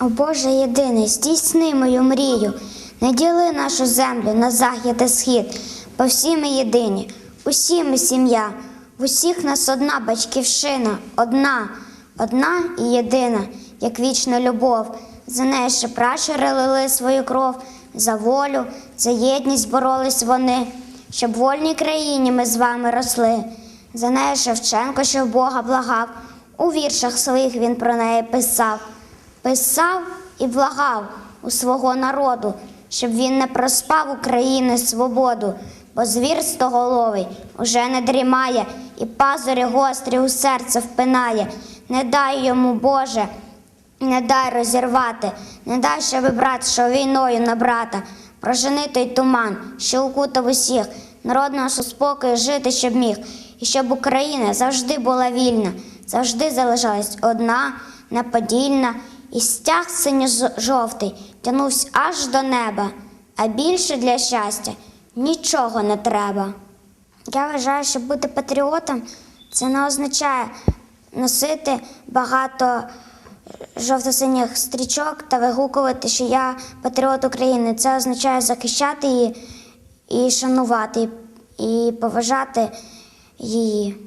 О Боже єдиний, здійсни мою мрію, не діли нашу землю на захід і схід, бо всі ми єдині, усі ми сім'я, в усіх нас одна батьківщина, одна, одна і єдина, як вічна любов. За неї ще пращури лили свою кров, за волю, за єдність боролись вони, щоб в вольній країні ми з вами росли. За нею Шевченко, що в Бога благав, у віршах своїх він про неї писав писав і благав у свого народу, щоб він не проспав України свободу, бо звір стоголовий уже не дрімає, і пазурі гострі у серце впинає. Не дай йому, Боже, не дай розірвати, не дай, щоби брат йшов війною на брата. Прожени той туман, що укутав усіх, народ наш спокою жити, щоб міг, і щоб Україна завжди була вільна, завжди залишалась одна, неподільна, і стяг синьо-жовтий тянувся аж до неба, а більше для щастя нічого не треба. Я вважаю, що бути патріотом це не означає носити багато жовто-синіх стрічок та вигукувати, що я патріот України. Це означає захищати її і шанувати, і поважати її.